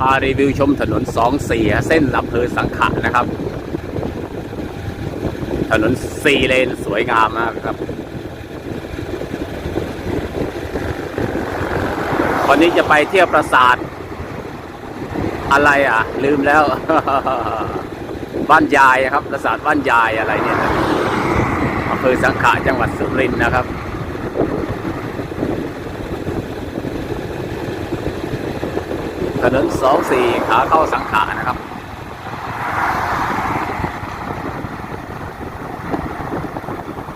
พารีวิวชมถนนสองสี่เส้นอำเภอสังขะนะครับ ถนนสี่เลนสวยงามมากครับวันนี้จะไปเที่ยวปราสาท อะไรอะ ลืมแล้ว บ้านยายอะครับ ปราสาทบ้านยายอะไรเนี่ยอำเภอสังขะจังหวัดสุรินทร์นะครับ ถนนสองสี่ขาเข้าสังขะนะครับ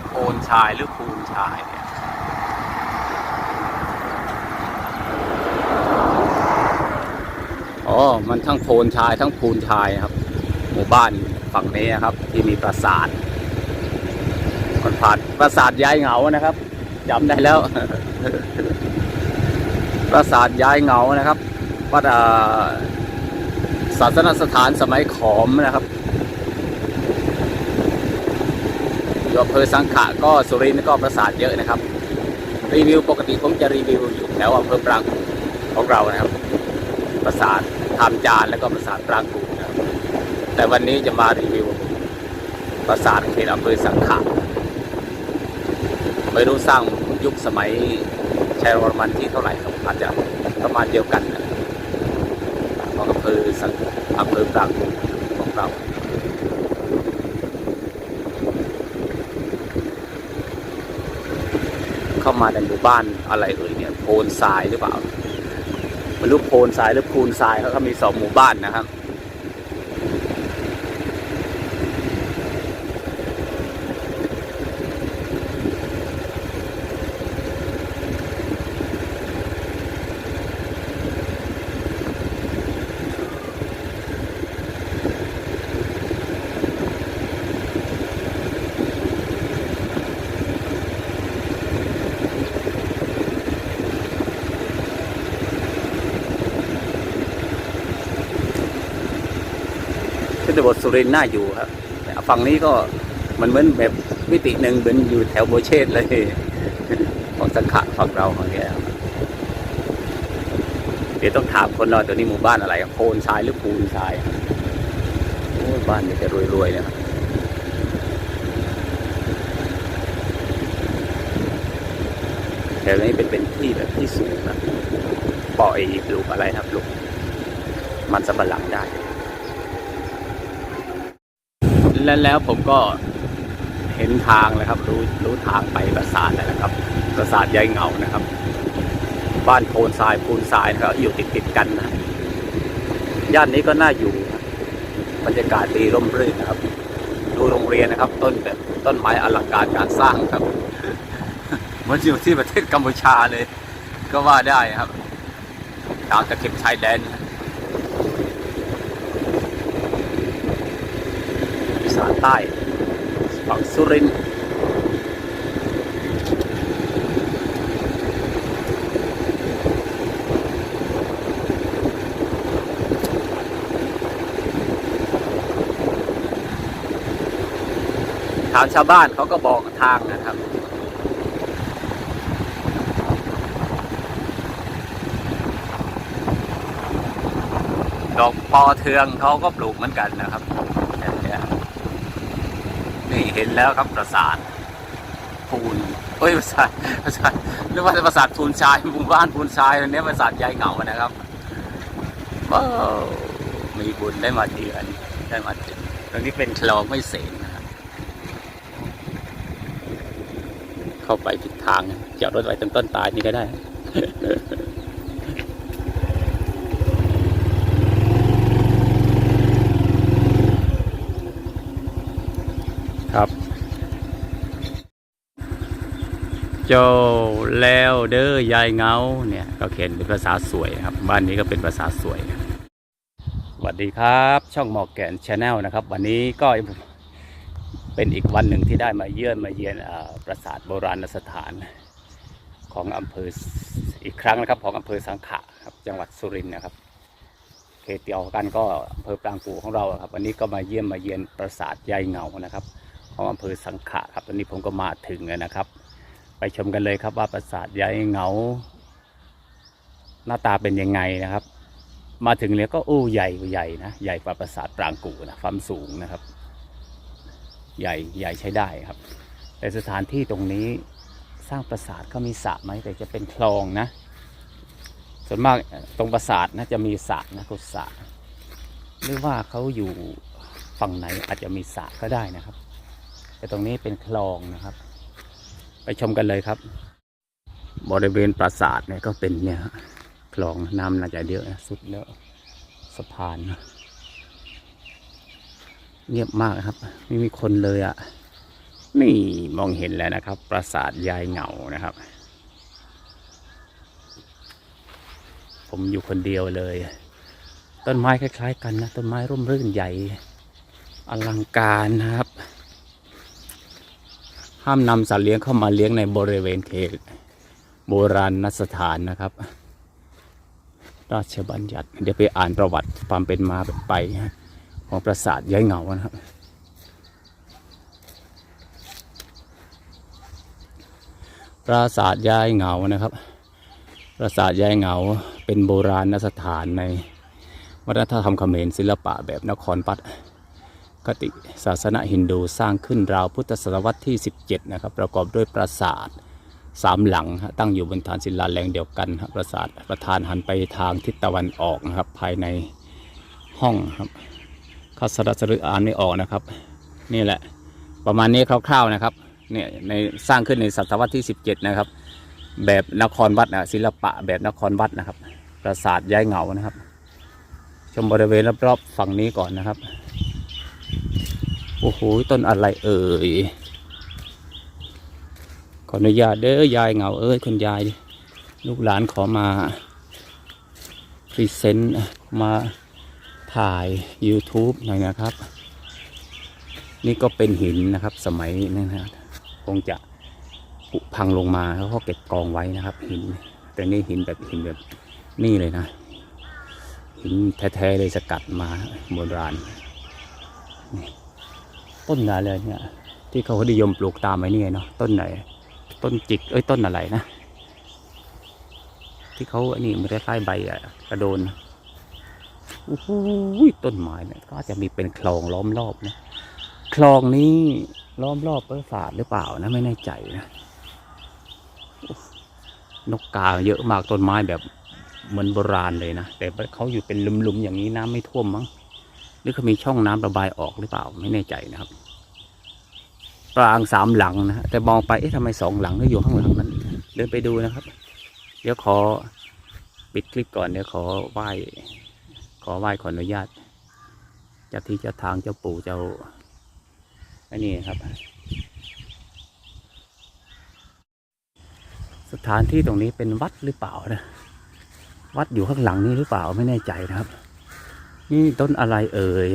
โพนชายหรือภูนชายเนี่ยอ๋อ มันทั้งโพนชายทั้งภูนชายครับ หมู่บ้านฝั่งนี้ครับ ที่มีปราสาทมันผ่านปราสาทย้ายเหงานะครับจำได้แล้ว ปราสาทย้ายเหงานะครับ วัดาศาสนสถานสมัยขอมนะครับอยู่อำเภอสังขะก็สุรินทร์ก็ปราสาทเยอะนะครับ รีวิวปกติผมจะรีวิวอยู่แถวอำเภอปรางกูของเรานะครับ ปราสาททามจานแล้วก็ปราสาทปรางกูนะครับแต่วันนี้จะมารีวิวปราสาทเขตอำเภอสังขะไม่รู้สร้างยุคสมัยชัยวรมันที่เท่าไหร่ครับอาจจะประมาณเดียวกันนะ ภอสังอำเภอต่างกูของเราเข้ามาในหมู่บ้านอะไรเอ่ยเนี่ยโพนทรายหรือเปล่าไม่รู้โพนทรายหรือพูนทรายเขาก็มีสองหมู่บ้านนะครับ นบทสุรินทร์น่าอยู่ครับฝั่งนี้ก็มันเหมือนแบบมิติหนึ่งเหมือนอยู่แถวโบเชตเลยของสังขะฝั่งเราของเนี้ยเดี๋ยวต้องถามคนเราตัวนี้หมู่บ้านอะไรครับโพนทรายหรือปูนทรายโอ้บ้านนี้จะรวยๆนะครับแถวนี้เป็นเป็นที่แบบที่สูงนะปล่อยปลูกอะไรครับปลูกมันสำปะหลังได้ และแล้วผมก็เห็นทางแล้วครับ รู้รู้ทางไปปราสาทแล้วนะครับปราสาทยายเงานะครับ บ้านโพนทรายปูนทรายนะครับอยู่ติดติดกันนะย่านนี้ก็น่าอยู่นะบรรยากาศดีร่มรื่นนะครับ ดูโรงเรียนนะครับ ต้นแบบต้นไม้อลังการการสร้างครับมันอยู่ที่ประเทศกัมพูชาเลย ก็ว่าได้ครับตามตะเข็บชายแดนอี สานใต้ฝั่งสุรินทร์ทางชาวบ้านเขาก็บอกทางนะครับดอกปอเทืองเขาก็ปลูกเหมือนกันนะครับี่เห็นแล้วครับปราสาทปูนเฮ้ยปราสาทปราสาทเรียกว่าปราสาทปูนชายหมู่บ้านปูนชายอันนี้ปราสาทยายเหงานะครับว้าวมีบุญได้มาเยือนได้มาถึงตรงนี้เป็นคลองไม่เสนนะครับเข้าไปผิดทางจอดรถไว้ต้นต้นตายนี่ก็ได้ โจแล้วเด้อยายเงาเนี่ยก็เขียนเป็นภาษาสวยครับ บ้านนี้ก็เป็นภาษาสวยสวัสดีครับ ช่องหมอกแกนชาแนลนะครับ วันนี้ก็เป็นอีกวันหนึ่งที่ได้มาเยือนมาเยียนอ่าปราสาทโบราณสถานของอำเภออีกครั้งนะครับ ของอำเภอสังขะครับจังหวัดสุรินทร์นะครับเขตเดียวกันก็อำเภอปรางกูของเราครับ วันนี้ก็มาเยี่ยมมาเยียนปราสาทยายเงานะครับ ของอำเภอสังขะครับตอนนี้ผมก็มาถึงแล้วนะครับ ชมกันเลยครับว่าปราสาทยายเหงา หน้าตาเป็นยังไงนะครับ มาถึงเนี่ยก็โอ้ใหญ่ใหญ่นะใหญ่กว่าปราสาทปรางกูนะความสูงนะครับ ใหญ่ใหญ่ใช้ได้ครับ แต่สถานที่ตรงนี้สร้างปราสาทก็มีสระไหมแต่จะเป็นคลองนะ ส่วนมากตรงปราสาทนะจะมีสระนะกุศะหรือว่าเขาอยู่ฝั่งไหนอาจจะมีสระก็ได้นะครับ แต่ตรงนี้เป็นคลองนะครับ ไปชมกันเลยครับ บริเวณปราสาทเนี่ยก็เป็นเนี่ยคลองน้ำน่าจะเยอะสุดแล้วสะพาน เงียบมากครับ ไม่มีคนเลยอะ่ะนี่มองเห็นแล้วนะครับ ปราสาทยายเหงานะครับ ผมอยู่คนเดียวเลย ต้นไม้คล้าย ๆ กันนะ ต้นไม้ร่มรื่นใหญ่ อลังการนะครับ ห้ามนำสัตว์เลี้ยงเข้ามาเลี้ยงในบริเวณเขตโบราณสถานนะครับ ราชบัญญัติเดี๋ยวไปอ่านประวัติความเป็นมาเป็นไปของปราสาทย้ายเงานะครับ ปราสาทย้ายเงานะครับ ปราสาทย้ายเงาเป็นโบราณสถานในวัฒนธรรมเขมรศิลปะแบบนครปัต คติศาสนาฮินดูสร้างขึ้นราวพุทธศตวรรษที่ 17 นะครับ ประกอบด้วยปราสาทสามหลังฮะตั้งอยู่บนฐานศิลาแรงเดียวกันครับปราสาทประธานหันไปทางทิศตะวันออกนะครับ ภายในห้องครับข้าสระสรึอ่านไม่ออกนะครับ นี่แหละประมาณนี้คร่าวๆนะครับเนี่ยในสร้างขึ้นในศตวรรษที่ 17 นะครับ แบบนครวัดนะศิลปะแบบนครวัดนะครับ ปราสาทย้ายเหงานะครับ ชมบริเวณรอบๆฝั่งนี้ก่อนนะครับ อ้โหต้นอะไรเอ่ยขออนุญาตเด้อยายเหงาเอ้ยคุณยาย ลูกหลานขอมาพรีเซนต์มาถ่าย YouTube หน่อยนะครับ นี่ก็เป็นหินนะครับสมัยนั้นนะคงจะผุพังลงมาแล้วก็เก็บกองไว้นะครับหิน แต่นี่หินแบบหินแบบนี่เลยนะ หินแท้ๆเลยสกัดมาโบราณนี่ ต้นอะไรเนี่ย ที่เขานิยมปลูกตามไว้นี่เนาะต้นไหน ต้นจิกเอ้ยต้นอะไรนะ ที่เขาอันนี้มันคล้ายๆใบอะกระโดนโอ้โหต้นไม้เนี่ยก็จะมีเป็นคลองล้อมรอบนะคลองนี้ล้อมรอบปราสาทหรือเปล่านะไม่แน่ใจนะนกกาเยอะมากต้นไม้แบบเหมือนโบราณเลยนะแต่เขาอยู่เป็นหลุมๆอย่างนี้น้ำไม่ท่วมมั้ง รือเขามีช่องน้ำระบายออกหรือเปล่าไม่แน่ใจนะครับปรางสามหลังนะฮะแต่มองไปเอ๊ะทำไมสองหลังก็อยู่ข้างหลังนั้น เดินไปดูนะครับ เดี๋ยวขอปิดคลิปก่อนเดี๋ยวขอไหว้ขอไหว้ขออนุญาตจ้าที่เจ้าทางเจ้าปู่เจ้าอันนี้ครับ สถานที่ตรงนี้เป็นวัดหรือเปล่านะวัดอยู่ข้างหลังนี้หรือเปล่าไม่แน่ใจนะครับ นี่ต้นอะไรเอ่ย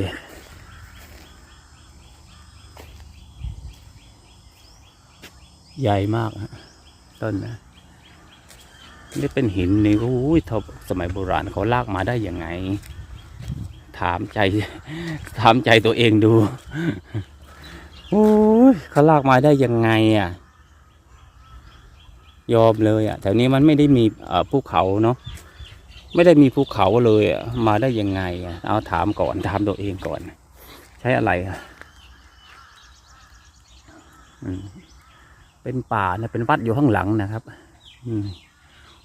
ใหญ่มากฮะต้นนะนี่เป็นหินนี่โอ้ยทบสมัยโบราณเขาลากมาได้ยังไง ถามใจ ถามใจตัวเองดูโอ้ยเขาลากมาได้ยังไงอะ ยอมเลยอะแถวนี้มันไม่ได้มีภูเขาเนาะ ไม่ได้มีภูเขาเลยอะมาได้ยังไง เอาถามก่อนถามตัวเองก่อน ใช้อะไรอะอืมเป็นป่านะเป็นวัดอยู่ข้างหลังนะครับอืม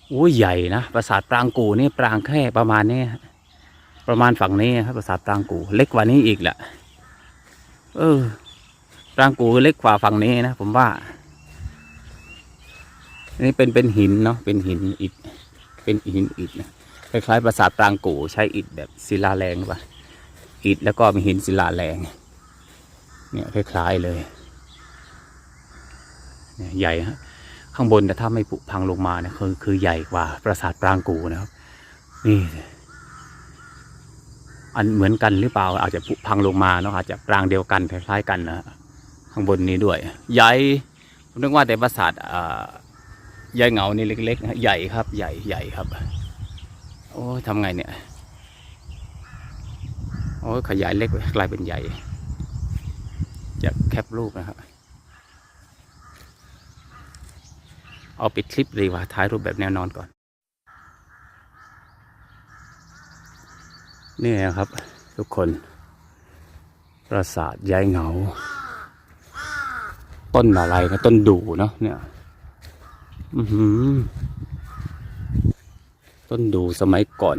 โอ้ยใหญ่นะปราสาทปรางกูนี่ปรางแค่ประมาณนี้ประมาณฝั่งนี้ครับปราสาทปรางกู เล็กกว่านี้อีกแหละเออปรางกูเล็กกว่าฝั่งนี้นะผมว่านี่เป็นเป็นหินเนาะเป็นหินอิฐเป็นหินอิฐนะ คล้ายๆปราสาทปรางกูใช้อิฐแบบศิลาแรงหรือเปล่าอิฐแล้วก็มีหินศิลาแรงเนี่ยคล้ายๆเลยเนี่ยใหญ่ฮะข้างบนแต่ถ้าไม่ผุพังลงมาเนี่ยคือคือใหญ่กว่าปราสาทปรางกูนะครับนี่อันเหมือนกันหรือเปล่าอาจจะผุพังลงมาเนาะอาจจะปรางเดียวกันคล้ายๆกันนะข้างบนนี้ด้วย ใหญ่ผมนึกว่าแต่ปราสาทอ่าใหญ่เงานี่เล็กๆนะใหญ่ครับ ใหญ่ใหญ่ครับ โอ้ยทำไงเนี่ย โอ้ยขยายเล็กกลายเป็นใหญ่จะแคปรูปนะครับเอาปิดคลิปดีกว่าถ่ายรูปแบบแนวนอนก่อน นี่นะครับ ทุกคน ปราสาทย้ายเหงา ต้นอะไรนะต้นดูเนาะเนี่ย อือหือ ต้นดูสมัยก่อน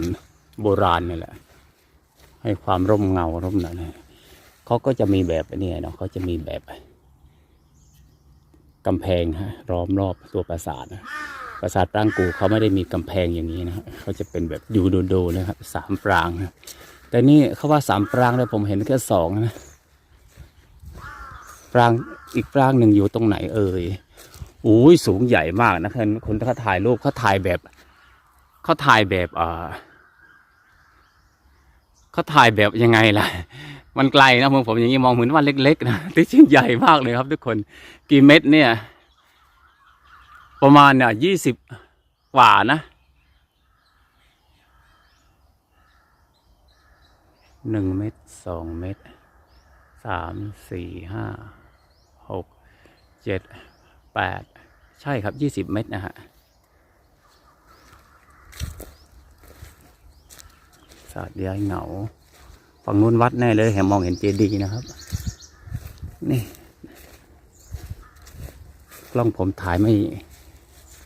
โบราณนี่แหละ ให้ความร่มเงาร่มหนาเนี่ยเขาก็จะมีแบบนี้เนาะเขาจะมีแบบกำแพงฮะล้อมรอบตัวปราสาทนะปราสาทปรางกูเขาไม่ได้มีกำแพงอย่างนี้นะฮะเขาจะเป็นแบบยู่โดๆนะครับสามปรางนะแต่นี่เขาว่าสามปรางแล้วผมเห็นแค่สองนะปรางอีกปรางหนึ่งอยู่ตรงไหนเอ่ยอุ้ยสูงใหญ่มากนะคนคนเขาถ่ายรูปเขาถ่ายแบบ เขาถ่ายแบบอ่าเขาถ่ายแบบยังไงล่ะ มันไกลนะผมผมอย่างนี้มองเหมือนว่าเล็กๆนะที่จริงใหญ่มากเลยครับ ทุกคนกี่เม็ดเนี่ย ประมาณเนี่ยยี่สิบกว่านะหนึ่งเม็ดสองเม็ดสามสี่ห้าหกเจ็ดแปดใช่ครับยี่สิบเม็ดนะฮะาสตร์ย้ายเหงาฝั่งนู้นวัดแน่เลยเห็นมองเห็นเจดีย์นะครับ นี่กล้องผมถ่ายไม่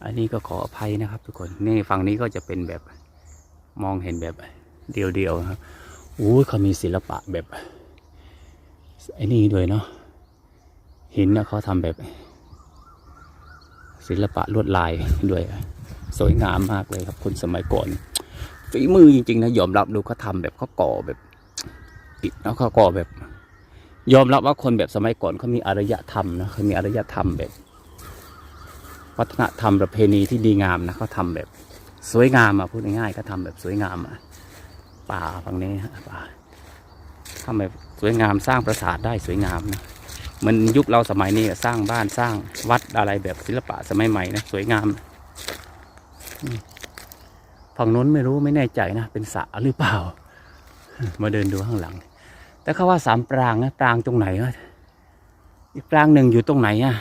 อันนี้ก็ขออภัยนะครับ ทุกคนนี่ฝั่งนี้ก็จะเป็นแบบมองเห็นแบบเดียวๆครับอู้ยเขามีศิลปะแบบไอ้นี่ด้วยเนาะหินนะเขาทำแบบ ศิลปะลวดลายด้วย สวยงามมากเลยครับคนสมัยก่อน ฝีมือจริงๆนะยอมรับดูเขาทำแบบเขาก่อแบบอิฐแล้วเขาก็แบบ ยอมรับว่าคนแบบสมัยก่อนเขามีอารยธรรมนะเขามีอารยธรรมแบบ วัฒนธรรมประเพณีที่ดีงามนะเขาทำแบบสวยงามอะพูดง่ายๆก็ทำแบบสวยงามอะป่าฝั่งนี้ฮะป่าทำแบบสวยงามสร้างปราสาทได้สวยงามนะมันยุคเราสมัยนี้สร้างบ้านสร้างวัดอะไรแบบศิลปะสมัยใหม่นะสวยงามอืม ฝั่งนู้นไม่รู้ไม่แน่ใจนะ เป็นสระหรือเปล่า มาเดินดูข้างหลัง แต่เขาว่าสามปรางนะปรางตรงไหนวะอีกปรางหนึ่งอยู่ตรงไหนอะ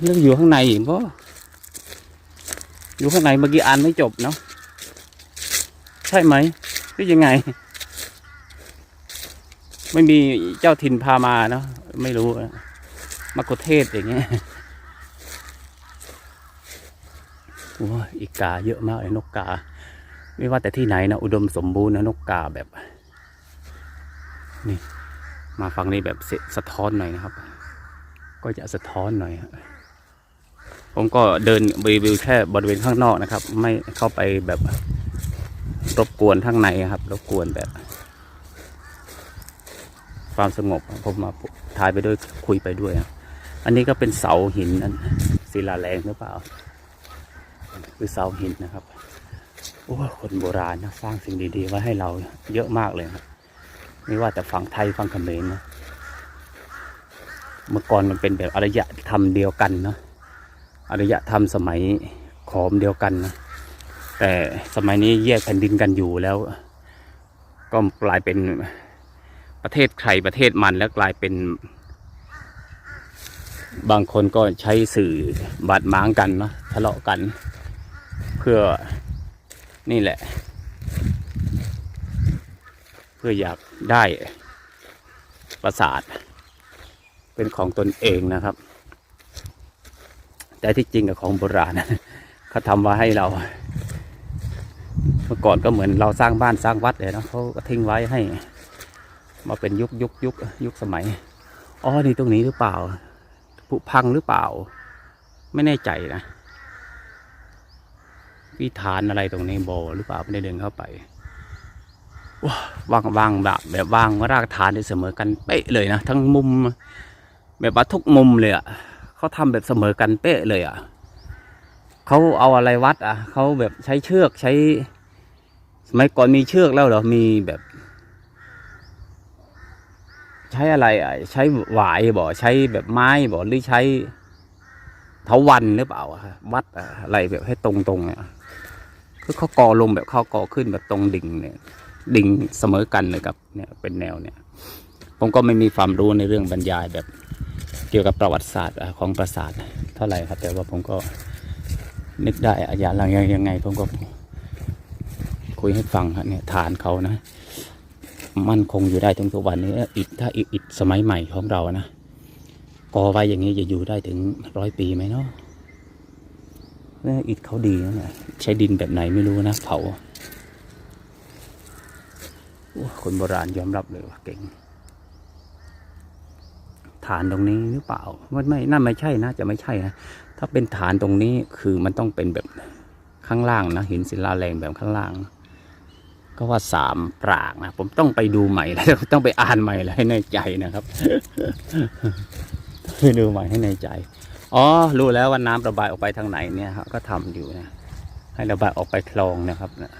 เรื่องอยู่ข้างในอีกเพราะอยู่ข้างในเมื่อกี้อ่านไม่จบเนาะใช่ไหมหรือยังไง ไม่มีเจ้าถิ่นพามาเนาะไม่รู้มะกุเทศอย่างเงี้ย โอ้ยอีกาเยอะมากเลยนกกา ไม่ว่าแต่ที่ไหนนะอุดมสมบูรณ์นะนกกาแบบ นี่ มาฟังนี้แบบเสสะท้อนหน่อยนะครับ ก็จะสะท้อนหน่อยผมก็เดินรีวิวแค่บริเวณข้างนอกนะครับ ไม่เข้าไปแบบรบกวนข้างในครับ รบกวนแบบ ความสงบผมมาถ่ายไปด้วยคุยไปด้วย อันนี้ก็เป็นเสาหินนั้นศิลาแรงหรือเปล่า คือเสาหินนะครับโอ้คนโบราณนะสร้างสิ่งดีๆไว้ให้เราเยอะมากเลยครับไม่ว่าแต่ฝั่งไทยฝั่งเขมรนะเมื่อก่อนมันเป็นแบบอารยธรรมเดียวกันเนาะอารยธรรมสมัยขอมเดียวกันนะแต่สมัยนี้แยกแผ่นดินกันอยู่แล้ว ก็กลายเป็นประเทศใครประเทศมันแล้วกลายเป็น บางคนก็ใช้สื่อบาดหมางกันเนาะทะเลาะกัน พื่อนี่แหละ เพื่ออยากได้ประสาท เป็นของตนเองนะครับ แต่ที่จริงกับของโบราณเขาทำมาให้เรา เมื่อก่อนก็เหมือนเราสร้างบ้านสร้างวัดเลยนะเขาก็ทิ้งไว้ให้ มาเป็นยุคยุคยุคยุคสมัยอ๋อนี่ตรงนี้หรือเปล่าผุพังหรือเปล่า ไม่แน่ใจนะ วิธานอะไรตรงนี้โบหรือเปล่าไม่ได้เดินเข้าไปว้าวางวางแบบแบบว่างรากฐานได้เสมอกันเป๊ะเลยนะทั้งมุม แบบว่าทุกมุมเลยอะเขาทำแบบเสมอกันเป๊ะเลยอะเขาเอาอะไรวัดอะเขาแบบใช้เชือกใช้ สมัยก่อนมีเชือกแล้วเหรอมีแบบ ใช้อะไรอะใช้หวายบ่ใช้แบบไม้บ่หรือใช้เถาวันหรือเปล่าวัดอะไรแบบให้ตรงๆเนี่ย คือเขากอลงแบบเขากอขึ้นแบบตรงดิ่งเนี่ยดิ่งเสมอกันเลยกับเนี่ยเป็นแนวเนี่ย ผมก็ไม่มีความรู้ในเรื่องบรรยายแบบเกี่ยวกับประวัติศาสตร์ของปราสาทเท่าไหร่ครับ แต่ว่าผมก็นึกได้อะอย่างยังไงผมก็คุยให้ฟังครับเนี่ยฐานเขานะ มั่นคงอยู่ได้ถึงทุกวันนี้อิฐถ้าอิฐสมัยใหม่ของเรานะก่อไว้อย่างนี้จะอยู่ได้ถึงร้อยปีไหมเนาะ อิฐเขาดีนะเนี่ยใช้ดินแบบไหนไม่รู้นะเผาคนโบราณยอมรับเลยว่าเก่ง ฐานตรงนี้หรือเปล่ามันไม่น่าไม่ใช่นะจะไม่ใช่นะถ้าเป็นฐานตรงนี้คือมันต้องเป็นแบบข้างล่างนะหินศิลาแรงแบบข้างล่าง ก็ว่าสามปรากนะผมต้องไปดูใหม่แล้วต้องไปอ่านใหม่แล้วให้ในใจนะครับไปดูใหม่ให้ในใจ อ๋อ รู้แล้วว่าน้ำระบายออกไปทางไหนเนี่ยครับก็ทำอยู่นะ ให้ระบายออกไปคลองนะครับนะ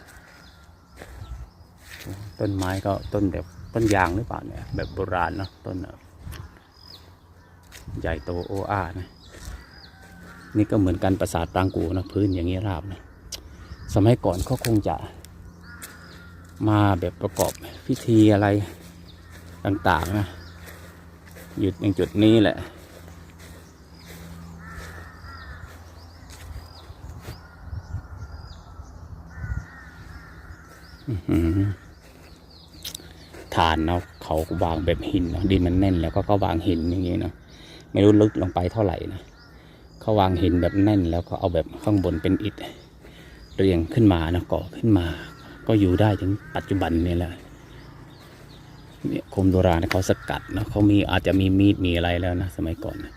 ต้นไม้ก็ต้นแบบต้นยางหรือเปล่าเนี่ย แบบโบราณเนาะต้นใหญ่โตโอ้อานะนี่ก็เหมือนกันปราสาทปรางกูนะพื้นอย่างนี้ราบนะสมัยก่อนเขาคงจะ มาแบบประกอบพิธีอะไรต่างๆนะหยุดอย่างจุดนี้แหละ อื้อหือ ฐานเนาะเขาวางแบบหินเนาะดินมันแน่นแล้วก็ก็วางหินอย่างงี้เนาะไม่รู้ลึกลงไปเท่าไหร่นะเขาวางหินแบบแน่นแล้วก็เอาแบบข้างบนเป็นอิฐเรียงขึ้นมานะก่อขึ้นมา ก็อยู่ได้ถึงปัจจุบันนี่แหละเนี่ยคนโบราณเขาสกัดนะเขามีอาจจะมีมีดมีอะไรแล้วนะสมัยก่อนนะ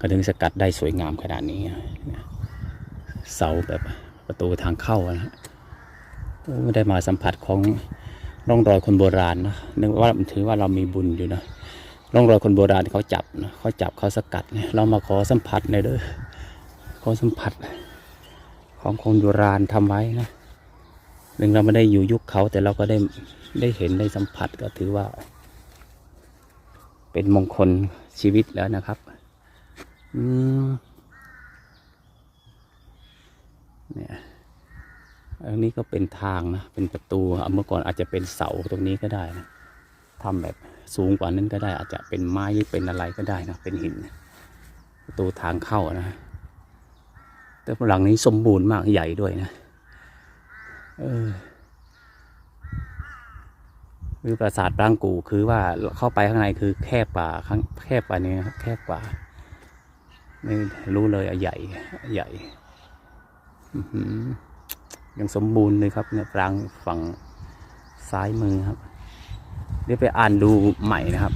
ก็ถึงสกัดได้สวยงามขนาดนี้นะเสาแบบประตูทางเข้านะ ไม่ได้มาสัมผัสของร่องรอยคนโบราณนะนึกว่าถือว่าเรามีบุญอยู่นะร่องรอยคนโบราณเขาจับนะเขาจับเขาสกัดเนี่ยเรามาขอสัมผัสในอยเด้อขอสัมผัส ของคนโบราณทำไว้นะถึงเราไม่ได้อยู่ยุคเขาแต่เราก็ได้ได้เห็นได้สัมผัสก็ถือว่า เป็นมงคลชีวิตแล้วนะครับ อืมเนี่ย อันนี้ก็เป็นทางนะ เป็นประตูเมื่อก่อนอาจจะเป็นเสาตรงนี้ก็ได้นะทำแบบสูงกว่านั้นก็ได้ อาจจะเป็นไม้หรือเป็นอะไรก็ได้นะ เป็นหิน ประตูทางเข้านะ แต่หลังนี้สมบูรณ์มากใหญ่ด้วยนะ เออคือปราสาทปรางกูคือว่าเข้าไปข้างในคือแคบกว่าข้างแคบกว่านี้แคบกว่านี่รู้เลยอใหญ่ ใหญ่ อื้อหือ ยังสมบูรณ์เลยครับเนี่ยปรางฝั่งซ้ายมือครับ เดี๋ยวไปอ่านดูใหม่นะครับ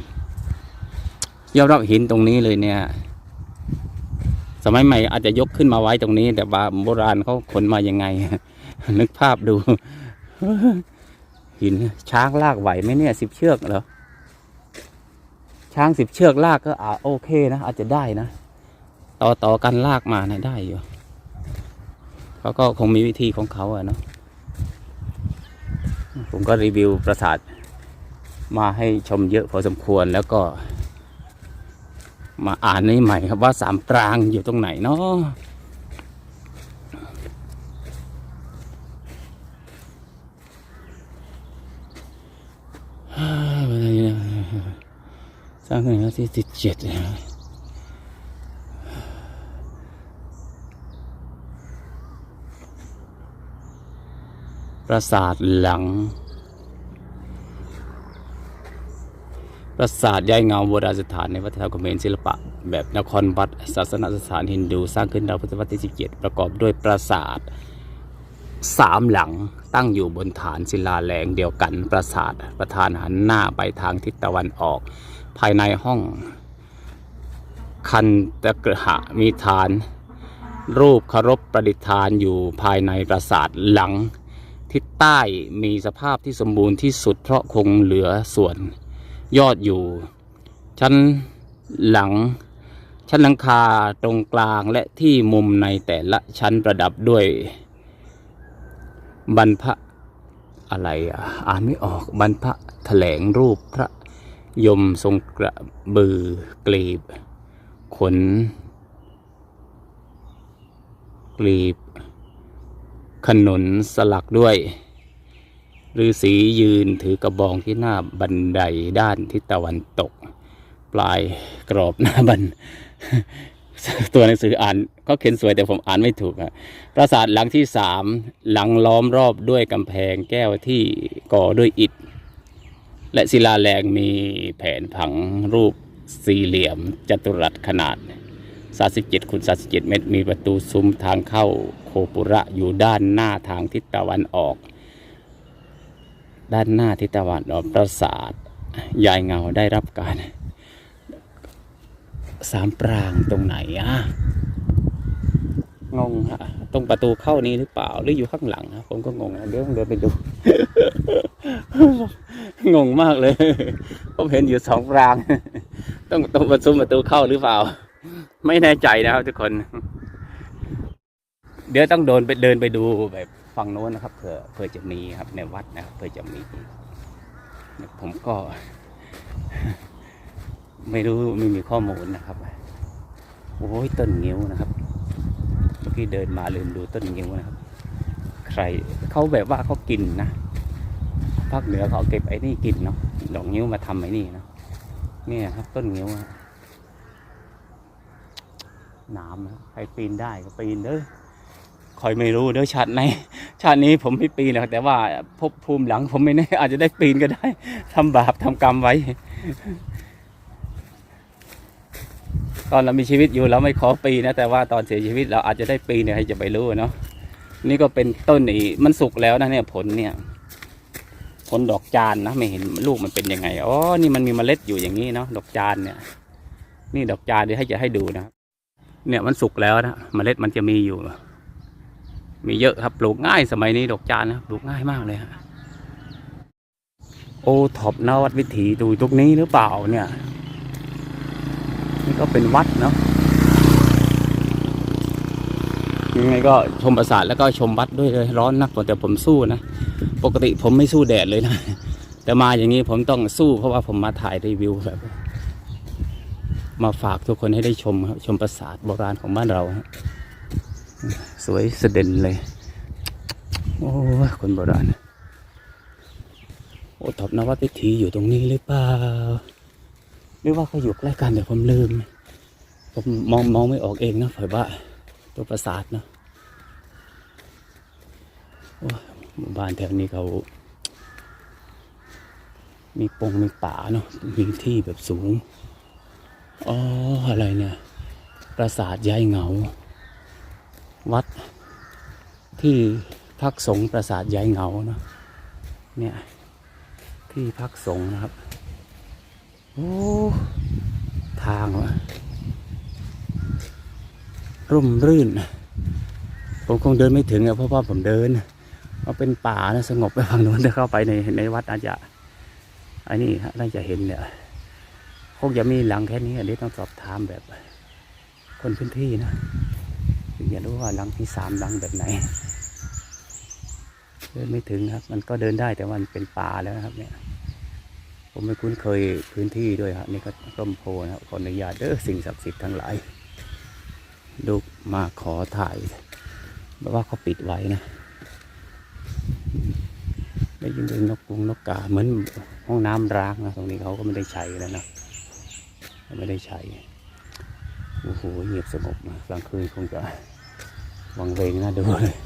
ยอดรับหินตรงนี้เลยเนี่ย สมัยใหม่อาจจะยกขึ้นมาไว้ตรงนี้ แต่ว่าโบราณเขาขนมายังไง นึกภาพดู หินช้างลากไหวไหมเนี่ยสิบเชือกเหรอช้างสิบเชือกลากก็อาโอเคนะอาจจะได้นะต่อต่อกันลากมานะได้อยู่ เขาก็คงมีวิธีของเขาอะเนาะผมก็รีวิวปราสาทมาให้ชมเยอะพอสมควรแล้วก็ มาอ่านในใหม่ครับว่าสามปรางอยู่ตรงไหนเนาะสร้างขึ้นแล้วที่สิบเจ็ดนะ ปราสาทหลัง ปราสาทยายเงาโบราณสถานในวัฒนธรรมเขมรศิลปะ แบบนครวัดศาสนสถานฮินดูสร้างขึ้นราวพุทธศตวรรษที่ 17 ประกอบด้วยปราสาทสามหลังตั้งอยู่บนฐานศิลาแรงเดียวกันปราสาทประธานหันหน้าไปทางทิศตะวันออก ภายในห้องคันตะกระหะมีฐาน รูปเคารพประดิษฐานอยู่ภายในปราสาทหลัง ทิศใต้มีสภาพที่สมบูรณ์ที่สุดเพราะคงเหลือส่วนยอดอยู่ ชั้นหลัง ชั้นหลังคาตรงกลางและที่มุมในแต่ละชั้นประดับด้วย บรรพะอะไรอ่านไม่ออกบรรพะแถลงรูปพระยมทรงกระบือกลีบ ขน กลีบ ขนุนสลักด้วยฤาษียืนถือกระบองที่หน้าบันไดด้านทิศตะวันตก ปลายกรอบหน้าบัน ตัวหนังสืออ่านเขาเขียนสวยแต่ผมอ่านไม่ถูกอะปราสาทหลังที่สามหลังล้อมรอบด้วยกำแพงแก้วที่ก่อด้วยอิฐ และศิลาแรงมีแผนผังรูปสี่เหลี่ยมจัตุรัสขนาด 37คูณ37 เมตร มีประตูซุ้มทางเข้า โคปุระอยู่ด้านหน้าทางทิศตะวันออก ด้านหน้าทิศตะวันออกปราสาทยายเงาได้รับการสามปรางตรงไหนอะงงฮะตรงประตูเข้านี้หรือเปล่าหรืออยู่ข้างหลังนะผมก็งงนะเดี๋ยวเดินไปดู งงมากเลย ผมเห็นอยู่สองปรางต้องต้องประตูประตูเข้าหรือเปล่า ไม่แน่ใจนะครับทุกคน เดี๋ยวต้องโดนไปเดินไปดูแบบฝั่งโน้นนะครับเผื่อเผื่อจะมีครับในวัดนะครับเผื่อจะมีผมก็ ไม่รู้ไม่มีข้อมูลนะครับโอ้ยต้นงิ้วนะครับ เมื่อกี้เดินมาลืมดูต้นงิ้วนะครับ ใครเขาแบบว่าเขากินนะภาคเหนือเขาเก็บไอ้นี่กินเนาะดอกงิ้วมาทำไอ้นี่เนาะเนี่ยครับต้นงิ้วอะหน้ำนะใครปีนได้ก็ปีนเด้อ คอยไม่รู้เด้อชาติในชาตินี้ผมไม่ปีนหรอกแต่ว่าภพภูมิหลังผมไม่แน่อาจจะได้ปีนก็ได้ทำบาปทำกรรมไว้ ตอนเรามีชีวิตอยู่เราไม่ขอปีนะ แต่ว่าตอนเสียชีวิตเราอาจจะได้ปีเนี่ยใครจะไปรู้เนาะนี่ก็เป็นต้นนี่มันสุกแล้วนะเนี่ยผลเนี่ย ผลดอกจานนะไม่เห็นลูกมันเป็นยังไงอ๋อนี่มันมีเมล็ดอยู่อย่างนี้เนาะดอกจานเนี่ย นี่ดอกจานเดี๋ยวให้จะให้ดูนะเนี่ยมันสุกแล้วนะเมล็ดมันจะมีอยู่ มีเยอะครับปลูกง่ายสมัยนี้ดอกจานนะปลูกง่ายมากเลยฮะโอท็อปนวัดวิถีดูตรงนี้หรือเปล่าเนี่ย นี่ก็เป็นวัดเนาะยังไงก็ชมปราสาทแล้วก็ชมวัดด้วยเลยร้อนนักแต่ผมสู้นะปกติผมไม่สู้แดดเลยนะแต่มาอย่างนี้ผมต้องสู้เพราะว่าผมมาถ่ายรีวิวแบบมาฝากทุกคนให้ได้ชมครับชมปราสาทโบราณของบ้านเราฮะ สวยเสด็นเลย โอ้คนโบราณโอ้ทบนวัดวิถีอยู่ตรงนี้หรือเปล่าหรือว่าเขาอยู่ใกล้กันแต่ผมลืม ผมมองมองไม่ออกเองนะเผยว่าตัวประสาทเนาะโอ้ยหมู่บ้านแถวนี้เขา มีปงมีป่าเนาะมีที่แบบสูง อ๋อ อะไรเนี่ย ปราสาทยายเหงา วัดที่พักสงฆ์ปราสาทยายเงาเนาะเนี่ยที่พักสงฆ์นะครับ โอ้ทางวะร่มรื่น ผมคงเดินไม่ถึงอะเพราะว่าผมเดินมันเป็นป่านะสงบไปฝั่งโน้นจะเข้าไปในในวัดอาจจะอันนี้ฮะน่าจะเห็นเนี่ยคงจะมีหลังแค่นี้อันนี้ต้องสอบถามแบบคนพื้นที่นะ ถึงจะรู้ว่าหลังที่สามหลังแบบไหน เดินไม่ถึงครับ มันก็เดินได้แต่ว่ามันเป็นป่าแล้วครับ เนี่ย ผมไม่คุ้นเคยพื้นที่ด้วยครับ นี่ก็ร่มโพนะครับขออนุญาตเด้อสิ่งศักดิ์สิทธิ์ทั้งหลายลูกมาขอถ่ายแบบว่าเขาปิดไว้นะได้ยินเสียงนกกรุงนกกาเหมือนห้องน้ำร้างนะตรงนี้เขาก็ไม่ได้ใช้แล้วนะไม่ได้ใช้โอ้โหเงียบสงบนะกลางคืนคงจะ วังเวงน่าดูเลย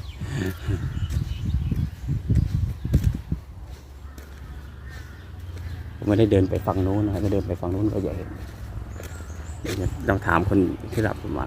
ผมไม่ได้เดินไปฝั่งนู้นนะถ้าเดินไปฝั่งนู้นก็จะเห็นเดี๋ยวต้องถามคนที่รับผมมา